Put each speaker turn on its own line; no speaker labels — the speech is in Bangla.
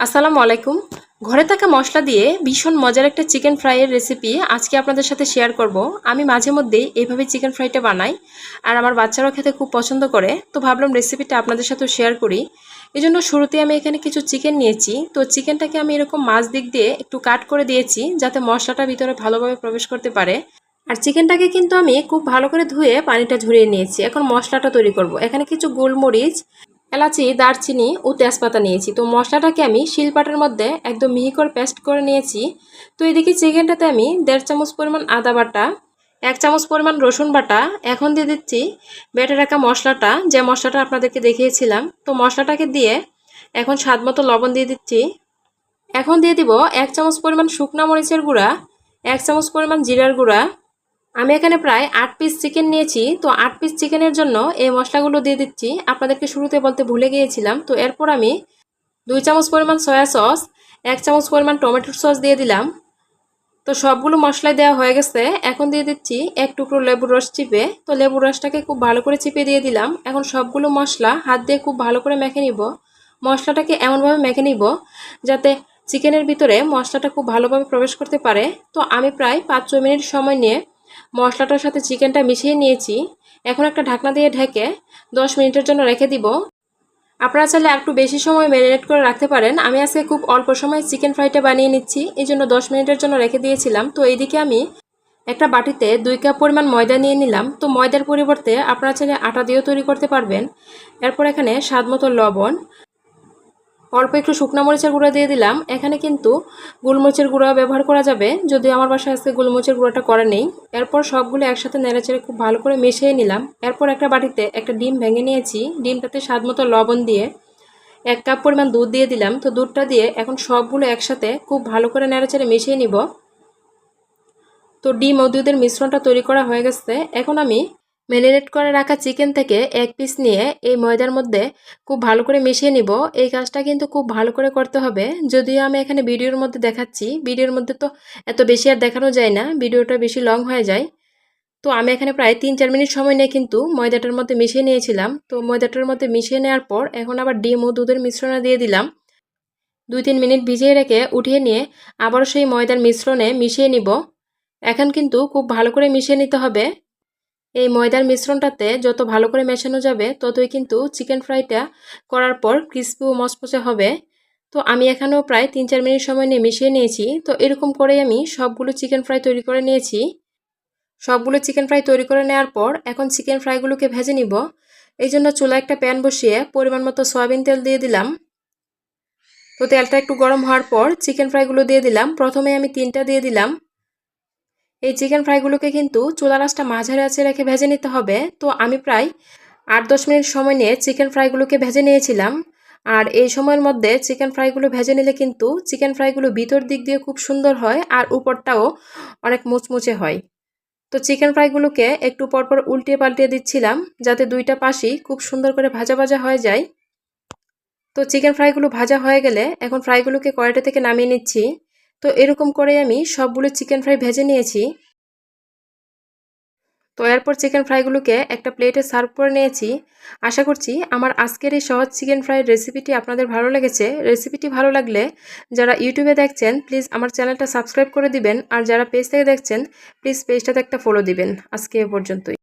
আসসালামু আলাইকুম। ঘরে থাকা মশলা দিয়ে ভীষণ মজার একটা চিকেন ফ্রাইয়ের রেসিপি আজকে আপনাদের সাথে শেয়ার করব। আমি মাঝে মধ্যেই এইভাবে চিকেন ফ্রাইটা বানাই আর আমার বাচ্চারাও খেতে খুব পছন্দ করে। তো ভাবলাম রেসিপিটা আপনাদের সাথেও শেয়ার করি। এই জন্য শুরুতে আমি এখানে কিছু চিকেন নিয়েছি। তো চিকেনটাকে আমি এরকম মাছ দিক দিয়ে একটু কাট করে দিয়েছি যাতে মশলাটা ভিতরে ভালোভাবে প্রবেশ করতে পারে। আর চিকেনটাকে কিন্তু আমি খুব ভালো করে ধুয়ে পানিটা ঝরিয়ে নিয়েছি। এখন মশলাটা তৈরি করব। এখানে কিছু গোলমরিচ এলাচি, দারচিনি ও তেজপাতা নিয়েছি। তো মশলাটাকে আমি শিলপাটার মধ্যে একদম মিহি করে পেস্ট করে নিয়েছি। তো এদিকে চিকেনটাতে আমি দেড় চামচ পরিমাণ আদা বাটা, এক চামচ পরিমাণ রসুন বাটা, এখন দিয়ে দিচ্ছি বেটে রাখা মশলাটা। যে মশলাটা আপনাদেরকে দেখিয়েছিলাম, তো মশলাটাকে দিয়ে এখন স্বাদ মতো লবণ দিয়ে দিচ্ছি। এখন দিয়ে দিব এক চামচ পরিমাণ শুকনা মরিচের গুঁড়া, এক চামচ পরিমাণ জিরার গুঁড়া আমি এখানে প্রায় আট পিস চিকেন নিয়েছি। তো আট পিস চিকেনের জন্য এই মশলাগুলো দিয়ে দিচ্ছি। আপনাদেরকে শুরুতে বলতে ভুলে গিয়েছিলাম। তো এরপর আমি দুই চামচ পরিমাণ সয়া সস এক চামচ পরিমাণ টমেটোর সস দিয়ে দিলাম। তো সবগুলো মশলাই দেওয়া হয়ে গেছে। এখন দিয়ে দিচ্ছি এক টুকরো লেবুর রস চিপে। তো লেবুর রসটাকে খুব ভালো করে চিপে দিয়ে দিলাম। এখন সবগুলো মশলা হাত দিয়ে খুব ভালো করে মেখে নিব। মশলাটাকে এমনভাবে মেখে নিব যাতে চিকেনের ভিতরে মশলাটা খুব ভালোভাবে প্রবেশ করতে পারে। তো আমি প্রায় পাঁচ ছ মিনিট সময় নিয়ে মশলাটার সাথে চিকেনটা মিশিয়ে নিয়েছি। এখন একটা ঢাকনা দিয়ে ঢেকে দশ মিনিটের জন্য রেখে দিব। আপনারা চাইলে একটু বেশি সময় ম্যারিনেট করে রাখতে পারেন। আমি আজকে খুব অল্প সময় চিকেন ফ্রাইটা বানিয়ে নিচ্ছি, এই জন্য দশ মিনিটের জন্য রেখে দিয়েছিলাম। তো এইদিকে আমি একটা বাটিতে দুই কাপ পরিমাণ ময়দা নিয়ে নিলাম। তো ময়দার পরিবর্তে আপনারা চাইলে আটা দিয়েও তৈরি করতে পারবেন। এরপর এখানে স্বাদ মতো লবণ অল্প একটু শুকনো মরিচের গুঁড়া দিয়ে দিলাম। এখানে কিন্তু গোলমরিচের গুঁড়া ব্যবহার করা যাবে। যদিও আমার বাসায় আজকে গোলমরিচের গুঁড়াটা করা নেই। এরপর সবগুলো একসাথে নেড়েচেড়ে খুব ভালো করে মিশিয়ে নিলাম। এরপর একটা বাটিতে একটা ডিম ভেঙে নিয়েছি। ডিমটাতে স্বাদ মতো লবণ দিয়ে এক কাপ পরিমাণ দুধ দিয়ে দিলাম। তো দুধটা দিয়ে এখন সবগুলো একসাথে খুব ভালো করে নেড়েচেড়ে মিশিয়ে নিব। তো ডিম ও দুধের মিশ্রণটা তৈরি করা হয়ে গেছে। এখন আমি ম্যারিনেট করে রাখা চিকেন থেকে এক পিস নিয়ে এই ময়দার মধ্যে খুব ভালো করে মিশিয়ে নিব। এই কাজটা কিন্তু খুব ভালো করে করতে হবে। যদিও আমি এখানে ভিডিওর মধ্যে দেখাচ্ছি, ভিডিওর মধ্যে তো এত বেশি আর দেখানো যায় না, ভিডিওটা বেশি লং হয়ে যায়। তো আমি এখানে প্রায় তিন চার মিনিট সময় নিয়ে কিন্তু ময়দাটার মধ্যে মিশিয়ে নিয়েছিলাম। তো ময়দাটার মধ্যে মিশিয়ে নেওয়ার পর এখন আবার ডিম ও দুধের মিশ্রণে দিয়ে দিলাম। দুই তিন মিনিট ভিজিয়ে রেখে উঠিয়ে নিয়ে আবারও সেই ময়দার মিশ্রণে মিশিয়ে নিব। এখন কিন্তু খুব ভালো করে মিশিয়ে নিতে হবে। এই ময়দার মিশ্রণটাতে যত ভালো করে মেশানো যাবে, ততই কিন্তু চিকেন ফ্রাইটা করার পর ক্রিস্পি ও মচমচে হবে। তো আমি এখানেও প্রায় তিন চার মিনিট সময় নিয়ে মিশিয়ে নিয়েছি। তো এরকম করেই আমি সবগুলো চিকেন ফ্রাই তৈরি করে নিয়েছি। সবগুলো চিকেন ফ্রাই তৈরি করে নেওয়ার পর এখন চিকেন ফ্রাইগুলোকে ভেজে নিব। এই জন্য চুলা একটা প্যান বসিয়ে পরিমাণ মতো সয়াবিন তেল দিয়ে দিলাম। তো তেলটা একটু গরম হওয়ার পর চিকেন ফ্রাইগুলো দিয়ে দিলাম। প্রথমে আমি তিনটা দিয়ে দিলাম। এই চিকেন ফ্রাইগুলোকে কিন্তু চুলা রাসটা মাঝারি আছে রেখে ভেজে নিতে হবে। তো আমি প্রায় আট দশ মিনিট সময় নিয়ে চিকেন ফ্রাইগুলোকে ভেজে নিয়েছিলাম। আর এই সময়ের মধ্যে চিকেন ফ্রাইগুলো ভেজে নিলে কিন্তু চিকেন ফ্রাইগুলো ভিতর দিক দিয়ে খুব সুন্দর হয় আর উপরটাও অনেক মুচমুচে হয়। তো চিকেন ফ্রাইগুলোকে একটু পরপর উল্টিয়ে পাল্টিয়ে দিচ্ছিলাম যাতে দুইটা পাশই খুব সুন্দর করে ভাজা ভাজা হয়ে যায়। তো চিকেন ফ্রাইগুলো ভাজা হয়ে গেলে এখন ফ্রাইগুলোকে কড়াইটা থেকে নামিয়ে নিচ্ছি। তো এরকম করে আমি সবগুলো চিকেন ফ্রাই ভেজে নিয়েছি। তো এরপর চিকেন ফ্রাইগুলোকে একটা প্লেটে সার্ভ করে নিয়েছি। আশা করছি আমার আজকের এই সহজ চিকেন ফ্রাইয়ের রেসিপিটি আপনাদের ভালো লেগেছে। রেসিপিটি ভালো লাগলে যারা ইউটিউবে দেখছেন প্লিজ আমার চ্যানেলটা সাবস্ক্রাইব করে দিবেন। আর যারা পেজ থেকে দেখছেন প্লিজ পেজটাতে একটা ফলো দিবেন। আজকে এ পর্যন্তই।